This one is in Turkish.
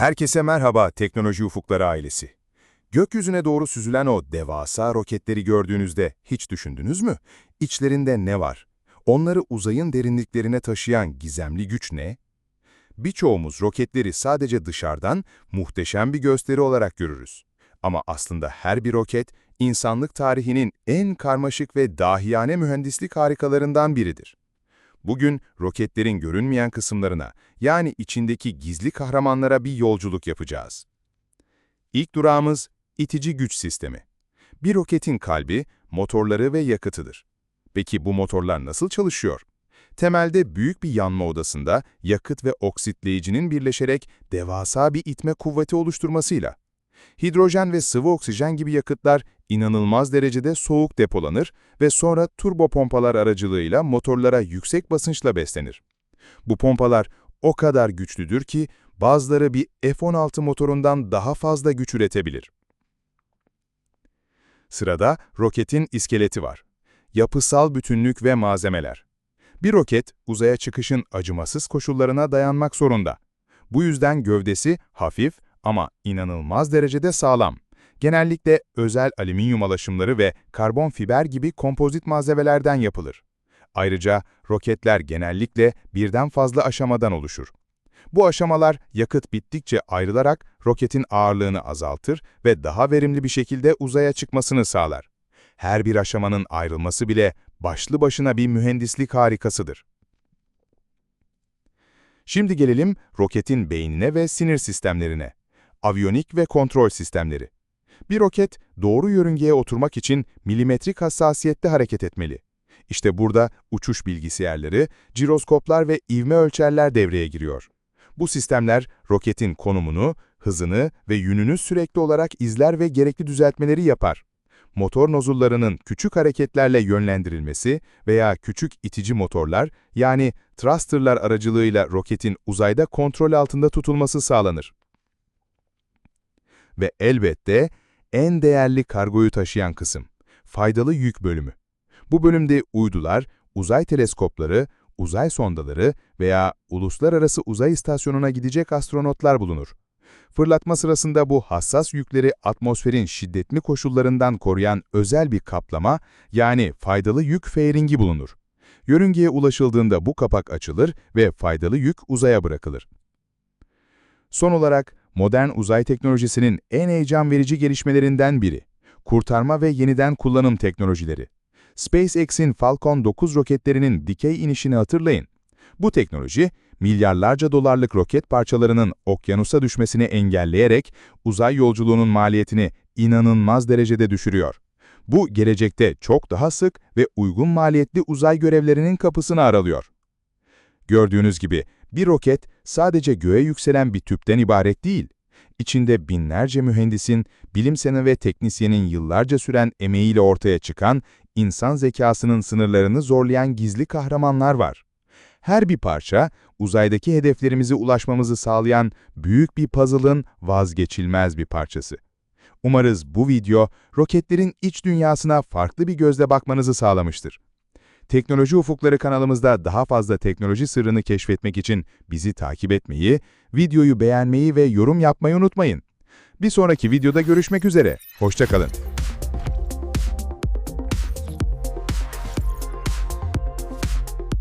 Herkese merhaba Teknoloji Ufukları ailesi. Gökyüzüne doğru süzülen o devasa roketleri gördüğünüzde hiç düşündünüz mü? İçlerinde ne var? Onları uzayın derinliklerine taşıyan gizemli güç ne? Birçoğumuz roketleri sadece dışarıdan muhteşem bir gösteri olarak görürüz. Ama aslında her bir roket, insanlık tarihinin en karmaşık ve dahiyane mühendislik harikalarından biridir. Bugün roketlerin görünmeyen kısımlarına, yani içindeki gizli kahramanlara bir yolculuk yapacağız. İlk durağımız itici güç sistemi. Bir roketin kalbi, motorları ve yakıtıdır. Peki bu motorlar nasıl çalışıyor? Temelde büyük bir yanma odasında yakıt ve oksitleyicinin birleşerek devasa bir itme kuvveti oluşturmasıyla. Hidrojen ve sıvı oksijen gibi yakıtlar inanılmaz derecede soğuk depolanır ve sonra turbo pompalar aracılığıyla motorlara yüksek basınçla beslenir. Bu pompalar o kadar güçlüdür ki bazıları bir F-16 motorundan daha fazla güç üretebilir. Sırada roketin iskeleti var. Yapısal bütünlük ve malzemeler. Bir roket uzaya çıkışın acımasız koşullarına dayanmak zorunda. Bu yüzden gövdesi hafif ama inanılmaz derecede sağlam. Genellikle özel alüminyum alaşımları ve karbon fiber gibi kompozit malzemelerden yapılır. Ayrıca roketler genellikle birden fazla aşamadan oluşur. Bu aşamalar yakıt bittikçe ayrılarak roketin ağırlığını azaltır ve daha verimli bir şekilde uzaya çıkmasını sağlar. Her bir aşamanın ayrılması bile başlı başına bir mühendislik harikasıdır. Şimdi gelelim roketin beynine ve sinir sistemlerine. Aviyonik ve kontrol sistemleri. Bir roket doğru yörüngeye oturmak için milimetrik hassasiyette hareket etmeli. İşte burada uçuş bilgisayarları, jiroskoplar ve ivme ölçerler devreye giriyor. Bu sistemler roketin konumunu, hızını ve yönünü sürekli olarak izler ve gerekli düzeltmeleri yapar. Motor nozullarının küçük hareketlerle yönlendirilmesi veya küçük itici motorlar yani thrusterlar aracılığıyla roketin uzayda kontrol altında tutulması sağlanır. Ve elbette en değerli kargoyu taşıyan kısım, faydalı yük bölümü. Bu bölümde uydular, uzay teleskopları, uzay sondaları veya uluslararası uzay istasyonuna gidecek astronotlar bulunur. Fırlatma sırasında bu hassas yükleri atmosferin şiddetli koşullarından koruyan özel bir kaplama, yani faydalı yük fairingi bulunur. Yörüngeye ulaşıldığında bu kapak açılır ve faydalı yük uzaya bırakılır. Son olarak, modern uzay teknolojisinin en heyecan verici gelişmelerinden biri, kurtarma ve yeniden kullanım teknolojileri. SpaceX'in Falcon 9 roketlerinin dikey inişini hatırlayın. Bu teknoloji, milyarlarca dolarlık roket parçalarının okyanusa düşmesini engelleyerek uzay yolculuğunun maliyetini inanılmaz derecede düşürüyor. Bu gelecekte çok daha sık ve uygun maliyetli uzay görevlerinin kapısını aralıyor. Gördüğünüz gibi bir roket sadece göğe yükselen bir tüpten ibaret değil. İçinde binlerce mühendisin, bilim insanı ve teknisyenin yıllarca süren emeğiyle ortaya çıkan, insan zekasının sınırlarını zorlayan gizli kahramanlar var. Her bir parça, uzaydaki hedeflerimize ulaşmamızı sağlayan büyük bir puzzle'ın vazgeçilmez bir parçası. Umarız bu video, roketlerin iç dünyasına farklı bir gözle bakmanızı sağlamıştır. Teknoloji Ufukları kanalımızda daha fazla teknoloji sırrını keşfetmek için bizi takip etmeyi, videoyu beğenmeyi ve yorum yapmayı unutmayın. Bir sonraki videoda görüşmek üzere. Hoşçakalın.